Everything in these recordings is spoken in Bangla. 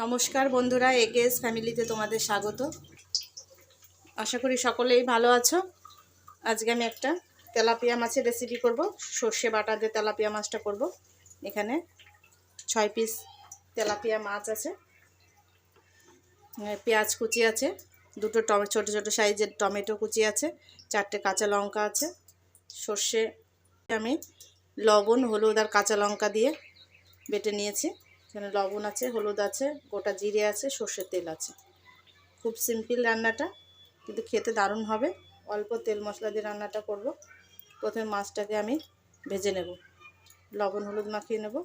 নমস্কার বন্ধুরা এগেস ফ্যামিলিতে তোমাদের স্বাগত। আশা করি সকলেই ভালো আছো। আজকে আমি একটা তেলাপিয়া মাছের রেসিপি করব। সর্ষে বাটা দিয়ে তেলাপিয়া মাছটা করব। এখানে ছয় পিস তেলাপিয়া মাছ আছে। পেঁয়াজ কুচি আছে, দুটো টমে, ছোটো ছোটো সাইজের টমেটো কুচি আছে, চারটে কাঁচা লঙ্কা আছে। সর্ষে আমি লবণ, হলুদ আর কাঁচা লঙ্কা দিয়ে বেটে নিয়েছি। এখানে লবণ আছে, হলুদ আছে, গোটা জিরে আছে, সর্ষের তেল আছে। খুব সিম্পল রান্নাটা, কিন্তু খেতে দারুণ হবে। অল্প তেল মশলা দিয়ে রান্নাটা করব। প্রথমে মাছটাকে আমি ভেজে নেব। লবণ, হলুদ মাখিয়ে নেব।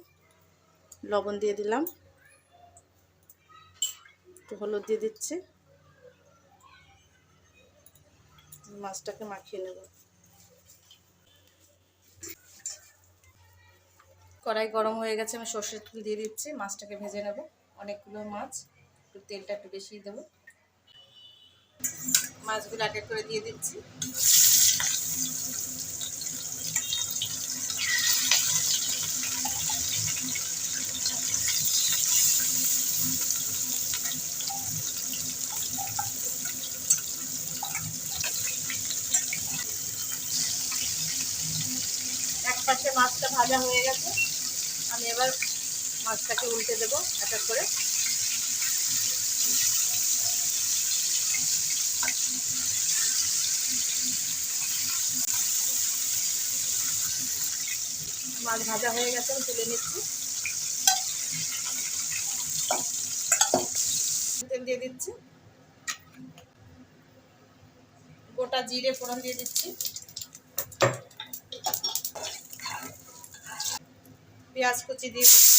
লবণ দিয়ে দিলাম। একটু হলুদ দিয়ে দিচ্ছি। মাছটাকে মাখিয়ে নেব। কড়াই গরম হয়ে গেছে, আমি সর্ষের তেল দিয়ে দিচ্ছি, মাছটাকে ভেজে নেব। অনেকগুলো মাছ, একটু তেলটা একটু বেশি দেবো। মাছগুলো এক এক করে দিয়ে দিচ্ছি। পাশে মাছটা ভাজা হয়ে গেছে। আমি এবার মাছটাকে উল্টে দেবো এক এক করে। মাছ ভাজা হয়ে গেছে, আমি তুলে নিচ্ছি। তেল দিয়ে দিচ্ছি। গোটা জিরে ফোড়ন দিয়ে দিচ্ছি। পেঁয়াজ কুচি দিয়ে দিচ্ছি।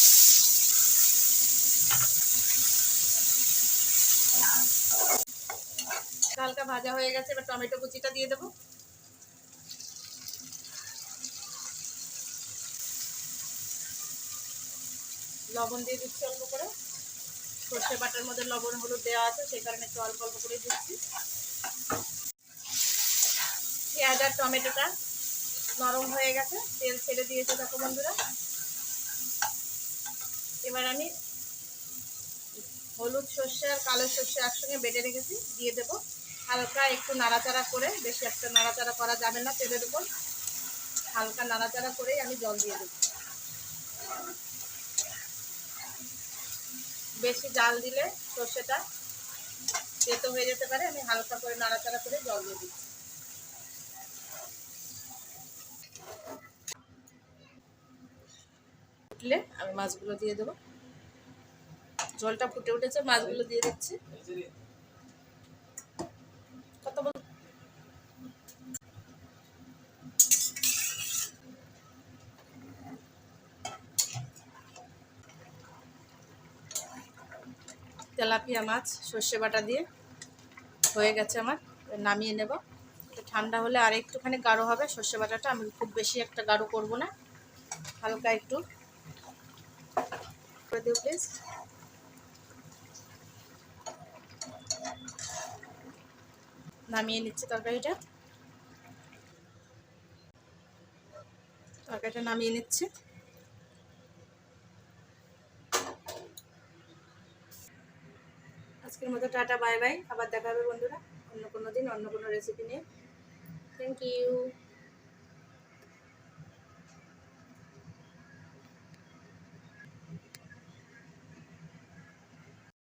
হালকা ভাজা হয়ে গেছে, এবার টমেটো কুচিটা দিয়ে দেবো। লবণ দিয়ে দিচ্ছি অল্প করে। সর্ষে বাটার মধ্যে লবণ, হলুদ দেওয়া আছে, সেই কারণে একটু অল্প অল্প করে দিচ্ছি। পেঁয়াজ আর টমেটোটা নরম হয়ে গেছে, তেল ছেড়ে দিয়েছে, দেখো বন্ধুরা। এবার আমি হলুদ সর্ষে আর কালো সর্ষে একসঙ্গে বেটে রেখেছি, দিয়ে দেবো। হালকা একটু নাড়াচাড়া করে, বেশি একটা নাড়াচাড়া করা যাবে না তেলের উপর। হালকা নাড়াচাড়া করেই আমি জল দিয়ে দেবো। বেশি জাল দিলে সর্ষেটা তেতো হয়ে যেতে পারে, আমি হালকা করে নাড়াচাড়া করে জল দিয়ে দিচ্ছি। ফুটলে আমি মাছগুলো দিয়ে দেবো। জলটা ফুটে উঠেছে, মাছগুলো দিয়ে দিচ্ছি। তেলাপিয়া মাছ, সর্ষে বাটা দিয়ে হয়ে গেছে আমার নামিয়ে নেব। ঠান্ডা হলে আর একটুখানি গাঢ় হবে, সর্ষে বাটাটা আমি খুব বেশি একটা গাঢ় করব না। হালকা একটু করে দিও প্লিজ নামিয়ে নিচ্ছি তরকারিটা। তরকারিটা নামিয়ে নিচ্ছি। আজকের মতো টাটা, বাই বাই। আবার দেখা হবে বন্ধুরা অন্য কোনো দিন, অন্য কোনো রেসিপি নিয়ে। Thank you